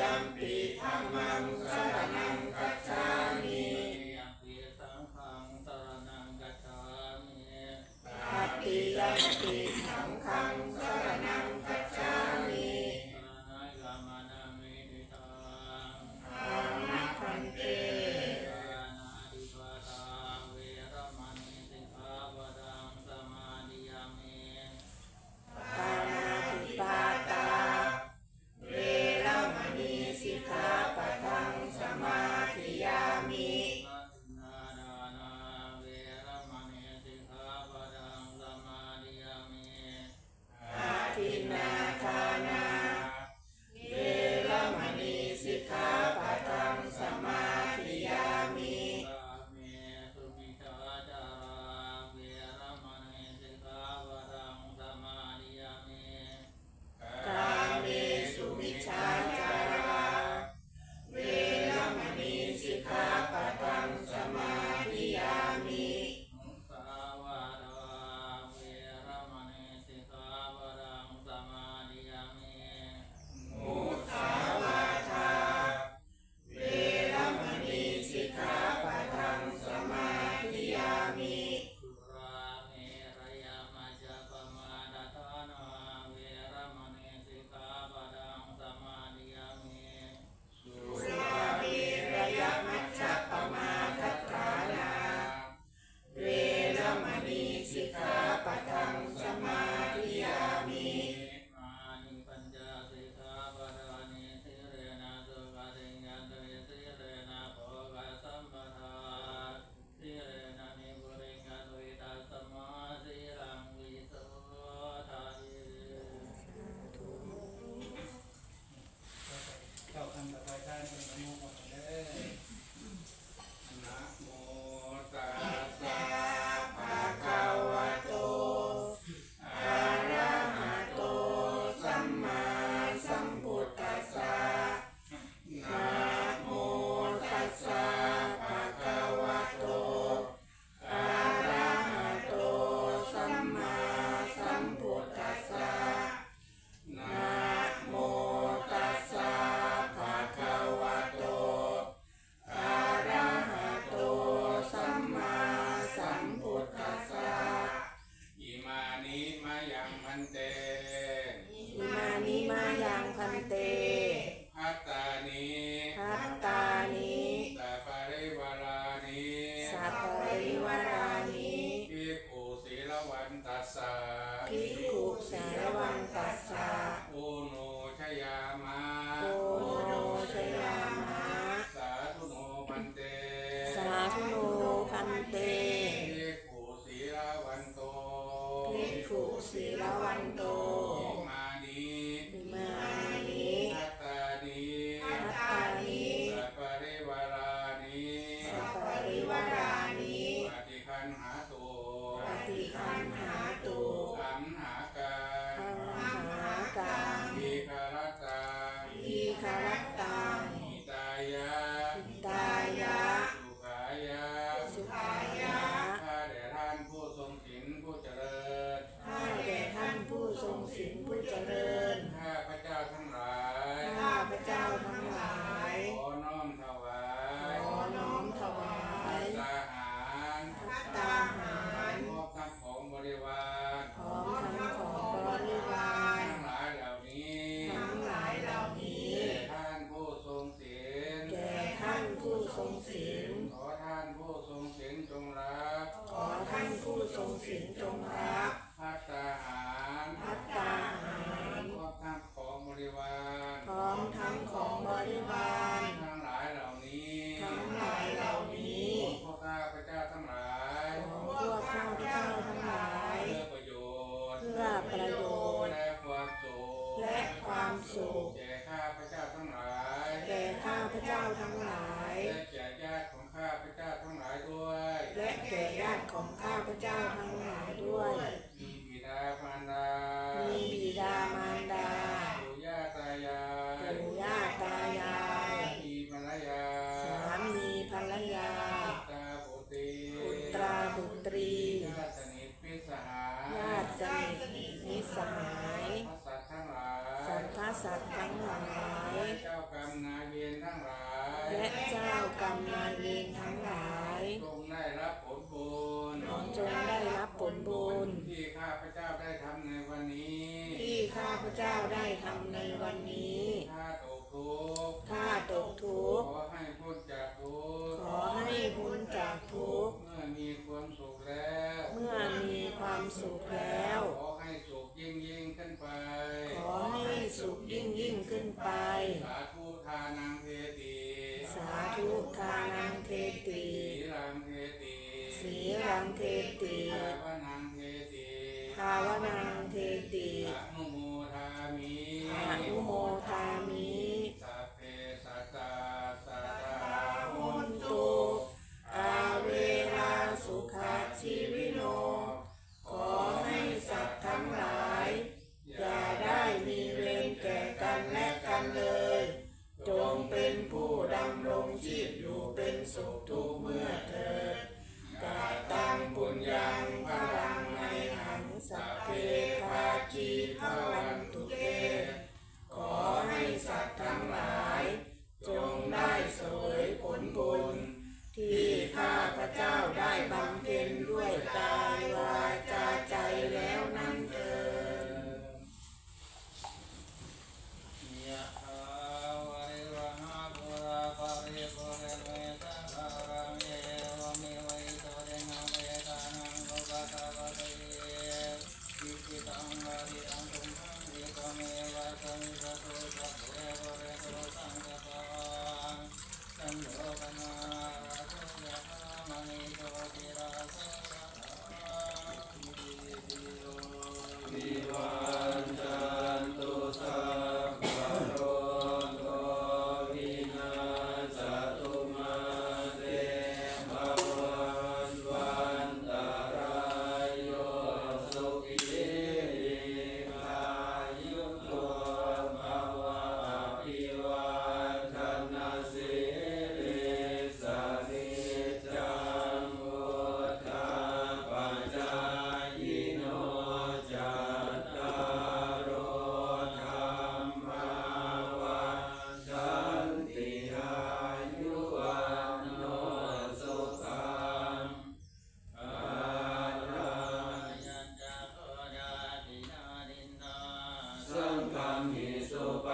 ยัมปีธรรมังสรนังกัจฉามิยัมปีสังฆังสรนังกัจฉามิปฏิยัมปิธรร วันเตภิกขุศีลวันโตภิกขุศีลวันโต ผลบุญที่ข้าพเจ้าได้ทำในวันนี้ ที่ข้าพเจ้าได้ทำในวันนี้ข้าตกทุกข์ข้าตกทุกข์ขอให้พ้นจากทุกข์ขอให้พ้นจากทุกข์เมื่อมีความสุขแล้ว เมื่อมีความสุขแล้ว ขอให้สุขยิ่งยิ่งขึ้นไป ขอให้สุขยิ่งยิ่งขึ้นไป สาธุทานังเทติสาธุทานังเทติสีรังเทติสีรังเทติ วนางเทติอุโมทามิอุโมทามิสัพเพสัตสัตตาหุนตอเวราสุขชีวิโน ขอให้สัตว์ทั้งหลาย อย่าได้มีเวรแก่กันและกันเลย จงเป็นผู้ดำรงชีพอยู่เป็นสุขทุก มิสุป